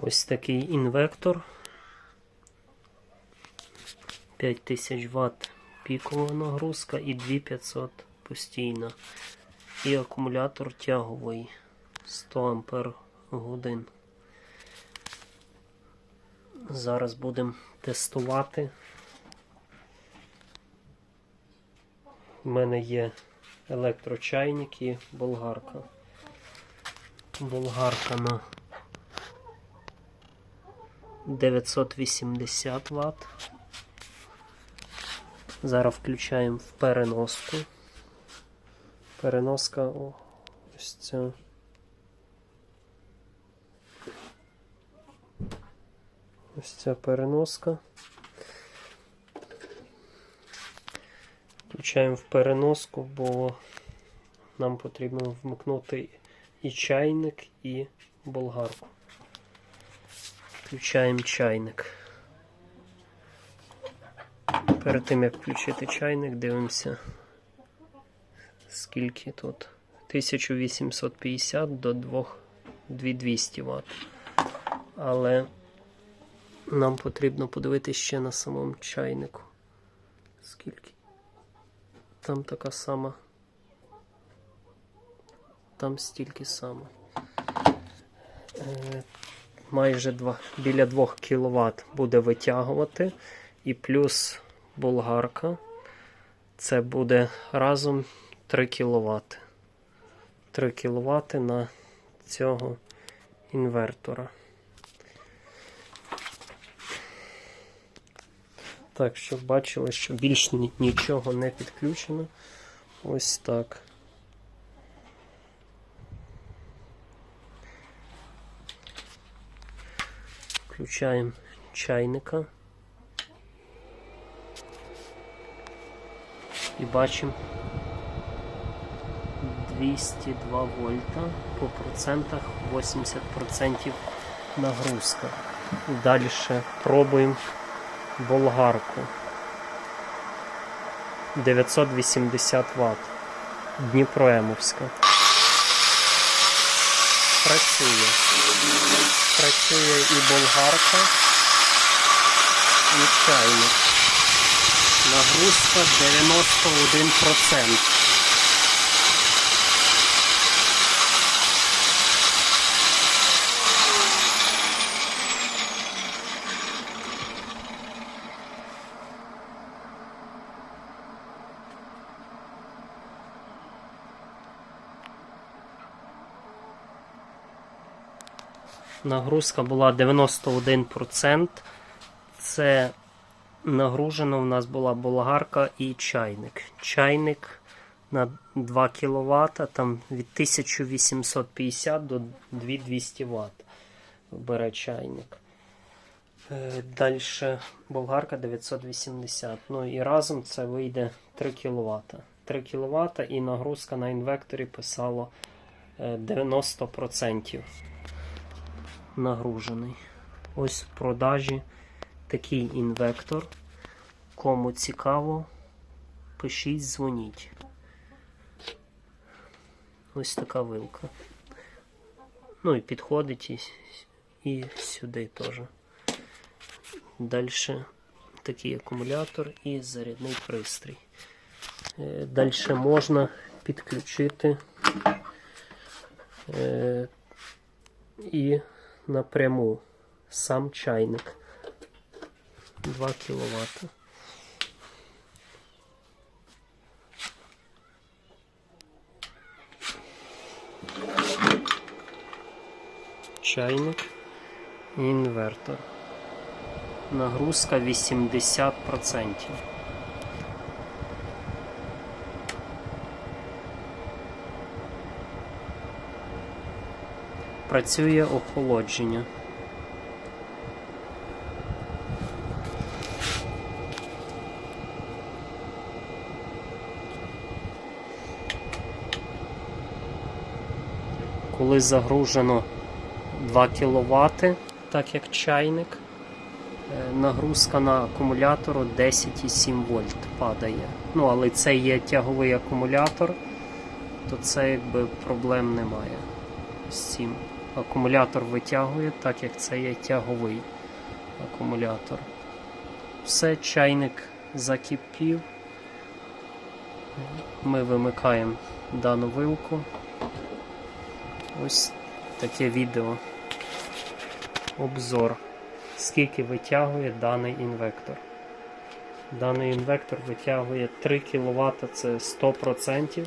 Ось такий інвектор. 5000 Вт пікова нагрузка і 2500 постійна. І акумулятор тяговий 100 Ампер годин. Зараз будемо тестувати. У мене є електрочайник і болгарка. Болгарка на 980 Вт. Зараз включаємо в переноску. Переноска о, ось ця. Ось ця переноска. Включаємо в переноску, бо нам потрібно вмикнути і чайник, і болгарку. Включаємо чайник. Перед тим як включити чайник, дивимося, скільки тут. 1850 до 2200 Вт. Але нам потрібно подивитися ще на самому чайнику. Скільки? Там така сама. Там стільки само. Майже 2, біля 2 кВт буде витягувати. І плюс болгарка. Це буде разом 3 кВт. 3 кВт на цього інвертора. Так, щоб бачили, що більш нічого не підключено. Ось так. Включаємо чайника. І бачимо 202 вольта по процентах 80% нагрузка. Далі пробуємо болгарку 980 Вт. Дніпроемовська. Працює. Працює і болгарка, і чайник. Нагрузка 91%. Нагрузка була 91%. Це нагружено у нас була болгарка і чайник. Чайник на 2 кВт, там від 1850 до 2200 Вт бере чайник. Далі болгарка 980. Ну і разом це вийде 3 кВт. 3 кВт і нагрузка на інвекторі писало е, 90% нагружений. Ось в продажі такий інвектор. Кому цікаво, пишіть, дзвоніть. Ось така вилка. Ну і підходить і, сюди теж. Далі такий акумулятор і зарядний пристрій. Далі можна підключити е, і напряму сам чайник 2 кВт. Чайник і інвертор. Нагрузка 80%. Працює охолодження. Коли загружено 2 кВт, так як чайник, е, нагрузка на акумулятору 10,7 вольт падає. Ну, але це є тяговий акумулятор, то це якби проблем немає з цим. Акумулятор витягує, так як це є тяговий акумулятор. Все, чайник закипів. Ми вимикаємо дану вилку. Ось таке відео. Обзор. Скільки витягує даний інвектор. Даний інвектор витягує 3 кВт, це 100%.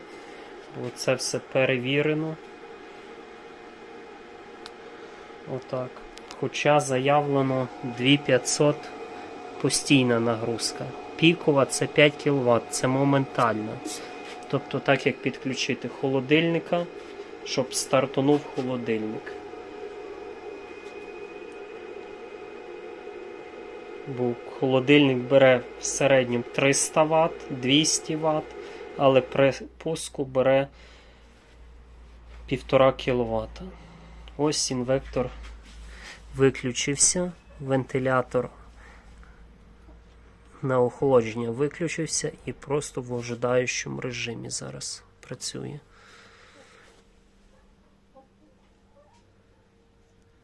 Бо це все перевірено. Отак. Хоча заявлено 2500 постійна нагрузка. Пікова це 5 кВт, це моментально. Тобто, так як підключити холодильника, щоб стартанув холодильник. Бо холодильник бере в середньому 300 Вт, 200 Вт, але при пуску бере 1,5 кВт. Ось інвектор виключився, вентилятор на охолодження виключився і просто в ожидаючому режимі зараз працює.